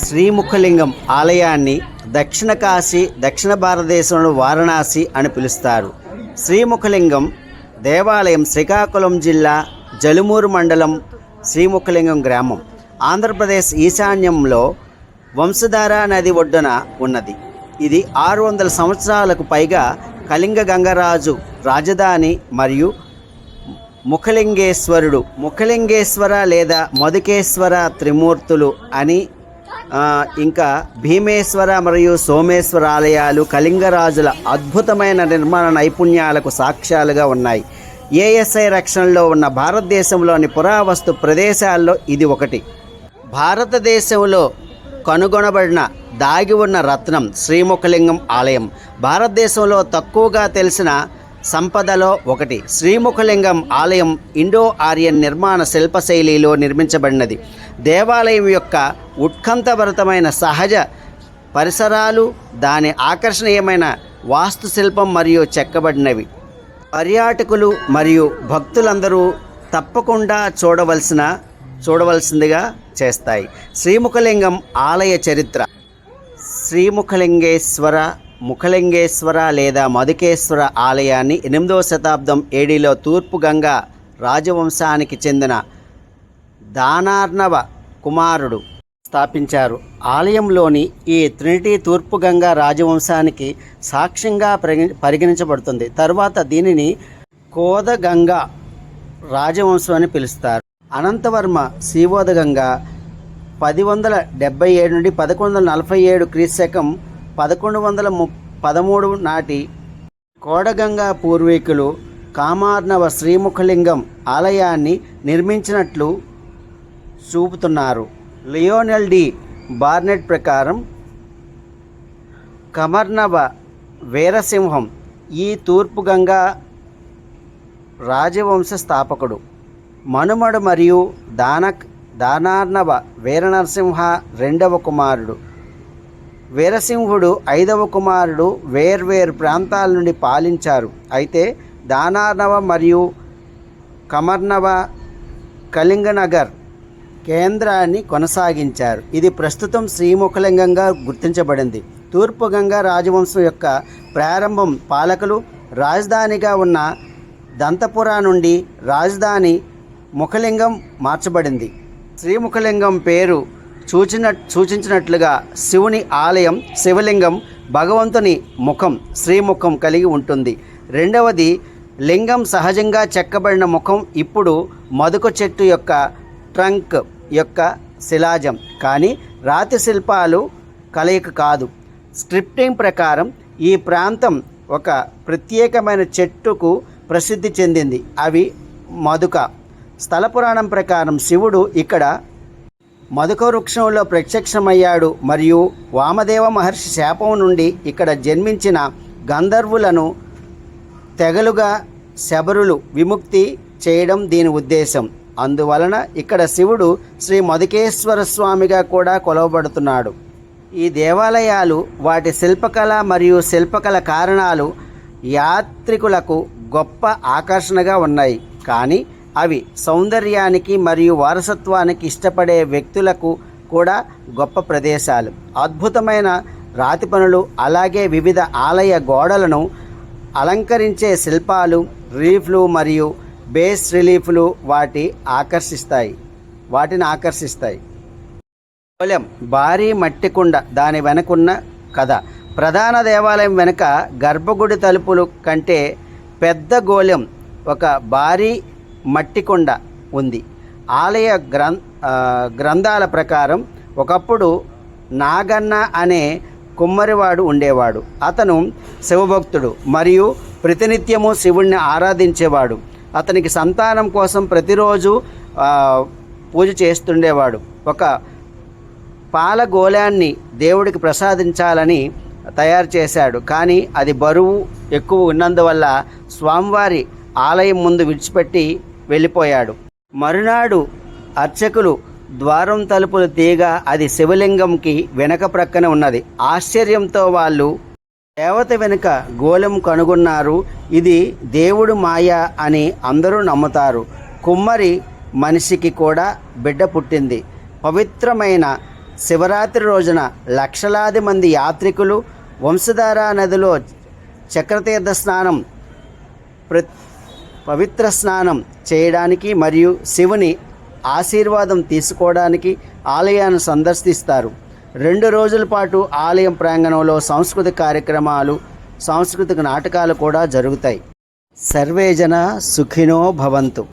శ్రీముఖలింగం ఆలయాన్ని దక్షిణ కాశీ దక్షిణ భారతదేశంలో వారణాసి అని పిలుస్తారు. శ్రీముఖలింగం దేవాలయం శ్రీకాకుళం జిల్లా జలుమూరు మండలం శ్రీముఖలింగం గ్రామం. ఆంధ్రప్రదేశ్ ఈశాన్యంలో వంశధార నది ఒడ్డున ఉన్నది. ఇది ఆరు వందల సంవత్సరాలకు పైగా కళింగ గంగరాజు రాజధాని మరియు ముఖలింగేశ్వరుడు ముఖలింగేశ్వర లేదా మధుకేశ్వర త్రిమూర్తులు అని ఇంకా భీమేశ్వర మరియు సోమేశ్వర ఆలయాలు కళింగరాజుల అద్భుతమైన నిర్మాణ నైపుణ్యాలకు సాక్ష్యాలుగా ఉన్నాయి. ఏఎస్ఐ రక్షణలో ఉన్న భారతదేశంలోని పురావస్తు ప్రదేశాల్లో ఇది ఒకటి. భారతదేశంలో కనుగొనబడిన దాగి ఉన్న రత్నం శ్రీముఖలింగం ఆలయం. భారతదేశంలో తక్కువగా తెలిసిన సంపదలో ఒకటి. శ్రీముఖలింగం ఆలయం ఇండో ఆర్యన్ నిర్మాణ శిల్పశైలిలో నిర్మించబడినది. దేవాలయం యొక్క ఉత్కంఠభరితమైన సహజ పరిసరాలు దాని ఆకర్షణీయమైన వాస్తుశిల్పం మరియు చెక్కబడినవి. పర్యాటకులు మరియు భక్తులందరూ తప్పకుండా చూడవలసిన చూడవలసిందిగా చేస్తాయి. శ్రీముఖలింగం ఆలయ చరిత్ర. శ్రీముఖలింగేశ్వర ముఖలింగేశ్వర లేదా మధుకేశ్వర ఆలయాన్ని ఎనిమిదవ శతాబ్దం ఏడీలో తూర్పు గంగా రాజవంశానికి చెందిన దానార్ణవ కుమారుడు స్థాపించారు. ఆలయంలోని ఈ ట్రినిటీ తూర్పు గంగా రాజవంశానికి సాక్ష్యంగా పరిగణించబడుతుంది. తర్వాత దీనిని కోదగంగా రాజవంశం అని పిలుస్తారు. అనంతవర్మ శివోదగంగా పది వందల డెబ్బై ఏడు నుండి పదకొండు వందల నలభై ఏడు క్రీశకం పదకొండు వందల ము పదమూడు నాటి కోడగంగా పూర్వీకులు కామార్ణవ శ్రీముఖలింగం ఆలయాన్ని నిర్మించినట్లు చూపుతున్నారు. Lionel D. బార్నెట్ ప్రకారం కమర్నవ వీరసింహం ఈ తూర్పు గంగా రాజవంశ స్థాపకుడు. మనుమడు మరియు దానక్ దానార్ణవ వీరనరసింహ రెండవ కుమారుడు. వీరసింహుడు ఐదవ కుమారుడు వేర్వేరు ప్రాంతాల నుండి పాలించారు. అయితే దానార్నవ మరియు కమర్నవ కళింగనగర్ కేంద్రాన్ని కొనసాగించారు. ఇది ప్రస్తుతం శ్రీముఖలింగంగా గుర్తించబడింది. తూర్పు గంగా రాజవంశం యొక్క ప్రారంభం పాలకులు రాజధానిగా ఉన్న దంతపుర నుండి రాజధాని ముఖలింగం మార్చబడింది. శ్రీముఖలింగం పేరు సూచిన సూచించినట్లుగా శివుని ఆలయం శివలింగం భగవంతుని ముఖం శ్రీముఖం కలిగి ఉంటుంది. రెండవది లింగం సహజంగా చెక్కబడిన ముఖం ఇప్పుడు మధుక చెట్టు యొక్క ట్రంక్ యొక్క శిలాజం. కానీ రాతి శిల్పాలు కలయిక కాదు. స్క్రిప్టింగ్ ప్రకారం ఈ ప్రాంతం ఒక ప్రత్యేకమైన చెట్టుకు ప్రసిద్ధి చెందింది. అవి మధుక స్థల పురాణం ప్రకారం శివుడు ఇక్కడ మధుక వృక్షంలో ప్రత్యక్షమయ్యాడు మరియు వామదేవ మహర్షి శాపం నుండి ఇక్కడ జన్మించిన గంధర్వులను తెగలుగా శబరులు విముక్తి చేయడం దీని ఉద్దేశం. అందువలన ఇక్కడ శివుడు శ్రీ మధుకేశ్వర స్వామిగా కూడా కొలవబడుతున్నాడు. ఈ దేవాలయాలు వాటి శిల్పకళ మరియు శిల్పకళ కారణాలు యాత్రికులకు గొప్ప ఆకర్షణగా ఉన్నాయి. కానీ అవి సౌందర్యానికి మరియు వారసత్వానికి ఇష్టపడే వ్యక్తులకు కూడా గొప్ప ప్రదేశాలు. అద్భుతమైన రాతి పనులు అలాగే వివిధ ఆలయ గోడలను అలంకరించే శిల్పాలు రిలీఫ్లు మరియు బేస్ రిలీఫ్లు వాటి ఆకర్షిస్తాయి. వాటిని ఆకర్షిస్తాయి. కోలం భారీ మట్టి కుండ దాని వెనకున్న కథ. ప్రధాన దేవాలయం వెనుక గర్భగుడి తలుపులు కంటే పెద్ద గోళం ఒక భారీ మట్టికొండ ఉంది. ఆలయ గ్రం గ్రంథాల ప్రకారం ఒకప్పుడు నాగన్న అనే కుమ్మరివాడు ఉండేవాడు. అతను శివభక్తుడు మరియు ప్రతినిత్యము శివుణ్ణి ఆరాధించేవాడు. అతనికి సంతానం కోసం ప్రతిరోజు పూజ చేస్తుండేవాడు. ఒక పాలగోళాన్ని దేవుడికి ప్రసాదించాలని తయారు చేశాడు. కానీ అది బరువు ఎక్కువ ఉన్నందువల్ల స్వామివారి ఆలయం ముందు విడిచిపెట్టి వెళ్ళిపోయాడు. మరునాడు అర్చకులు ద్వారం తలుపులు తీగ అది శివలింగంకి వెనక ప్రక్కన ఉన్నది. ఆశ్చర్యంతో వాళ్ళు దేవత వెనుక గోళం కనుగొన్నారు. ఇది దేవుడు మాయ అని అందరూ నమ్ముతారు. కుమ్మరి మనిషికి కూడా బిడ్డ పుట్టింది. పవిత్రమైన శివరాత్రి రోజున లక్షలాది మంది యాత్రికులు వంశధారా నదిలో చక్రతీర్థ స్నానం ప్ర పవిత్ర స్నానం చేయడానికి మరియు శివుని ఆశీర్వాదం తీసుకోవడానికి ఆలయాన్ని సందర్శిస్తారు. రెండు రోజుల పాటు ఆలయం ప్రాంగణంలో సాంస్కృతిక కార్యక్రమాలు సాంస్కృతిక నాటకాలు కూడా జరుగుతాయి. సర్వేజన సుఖినో భవంతు.